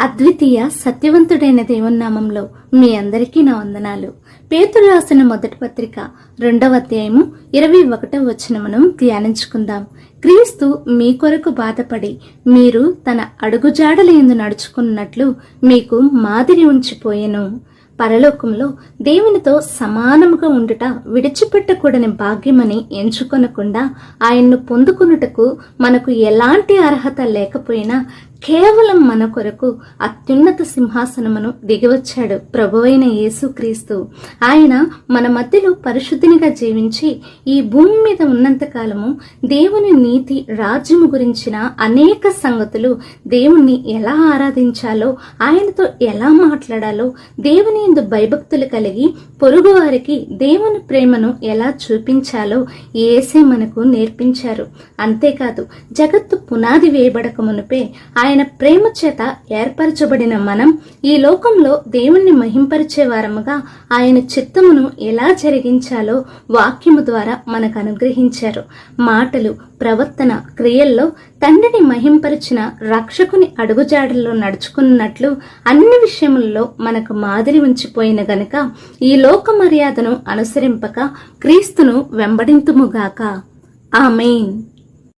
అద్వితీయ సత్యవంతుడైన దేవున్నామంలో మీ అందరికీ నా వందనాలు. పేతురు రాసిన మొదటి పత్రిక రెండవ అధ్యాయము ఇరవై ఒకటవ మనం ధ్యానించుకుందాం. క్రీస్తు మీ కొరకు బాధపడి మీరు తన అడుగుజాడల ఎందు నడుచుకున్నట్లు మీకు మాదిరి ఉంచిపోయెను. పరలోకంలో దేవునితో సమానముగా ఉండుట విడిచిపెట్టకూడని భాగ్యమని ఎంచుకొనకుండా ఆయన్ను పొందుకున్నటకు మనకు ఎలాంటి అర్హత లేకపోయినా కేవలం మన కొరకు అత్యున్నత సింహాసనమును దిగివచ్చాడు ప్రభువైన యేసుక్రీస్తు. ఆయన మన మధ్యలో పరిశుద్ధినిగా జీవించి ఈ భూమి మీద ఉన్నంతకాలము దేవుని నీతి రాజ్యము గురించిన అనేక సంగతులు దేవుణ్ణి ఎలా ఆరాధించాలో ఆయనతో ఎలా మాట్లాడాలో దేవుని ఎందు భయభక్తులు కలిగి పొరుగు వారికి దేవుని ప్రేమను ఎలా చూపించాలో ఏసే మనకు నేర్పించారు. అంతేకాదు జగత్తు పునాది వేయబడక మునుపే ఆయన ఆయన ప్రేమ చేత ఏర్పరచబడిన మనం ఈ లోకంలో దేవుణ్ణి మహింపరిచే వారముగా ఆయన చిత్తమును ఎలా జరిగించాలో వాక్యము ద్వారా మనకు అనుగ్రహించారు. మాటలు ప్రవర్తన క్రియల్లో తండ్రిని మహింపరిచిన రక్షకుని అడుగుజాడల్లో నడుచుకున్నట్లు అన్ని విషయముల్లో మనకు మాదిరి ఉంచిపోయిన గనుక ఈ లోక మర్యాదను అనుసరింపక క్రీస్తును వెంబడింతుముగాక ఆమెయిన్